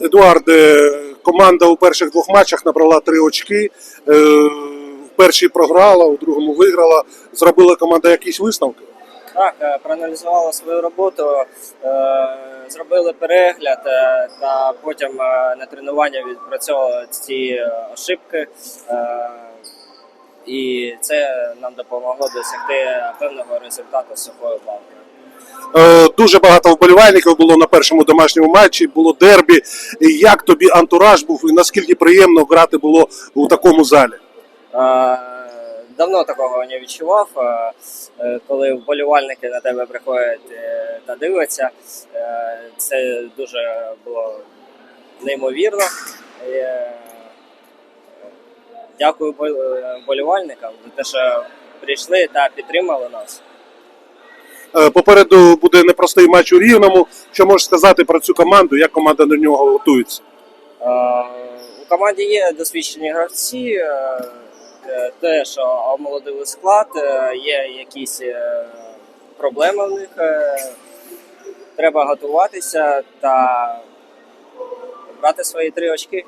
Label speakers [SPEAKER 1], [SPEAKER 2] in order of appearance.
[SPEAKER 1] Едуард, е, команда у перших двох матчах набрала три очки. Е, В першій програла, у другому виграла. Зробила команда якісь висновки.
[SPEAKER 2] Так, е, проаналізували свою роботу, е, зробили перегляд е, та потім е, на тренування відпрацьовували ці е, ошибки. Е, І це нам допомогло досягти певного результату плавкою.
[SPEAKER 1] Е, Дуже багато вболівальників було на першому домашньому матчі, було дербі. Як тобі антураж був і наскільки приємно грати було у такому залі?
[SPEAKER 2] Е, Давно такого не відчував, е, е, коли вболівальники на тебе приходять е, та дивляться. Е, Це дуже було неймовірно. Е, Дякую вбо- е, вболівальникам за те, що прийшли та підтримали нас.
[SPEAKER 1] Е, Попереду буде непростий матч у Рівному. Що можеш сказати про цю команду? Як команда до нього готується?
[SPEAKER 2] Е, У команді є досвідчені гравці, е, те, що омолодили склад, є якісь проблеми в них. Треба готуватися та брати свої три очки.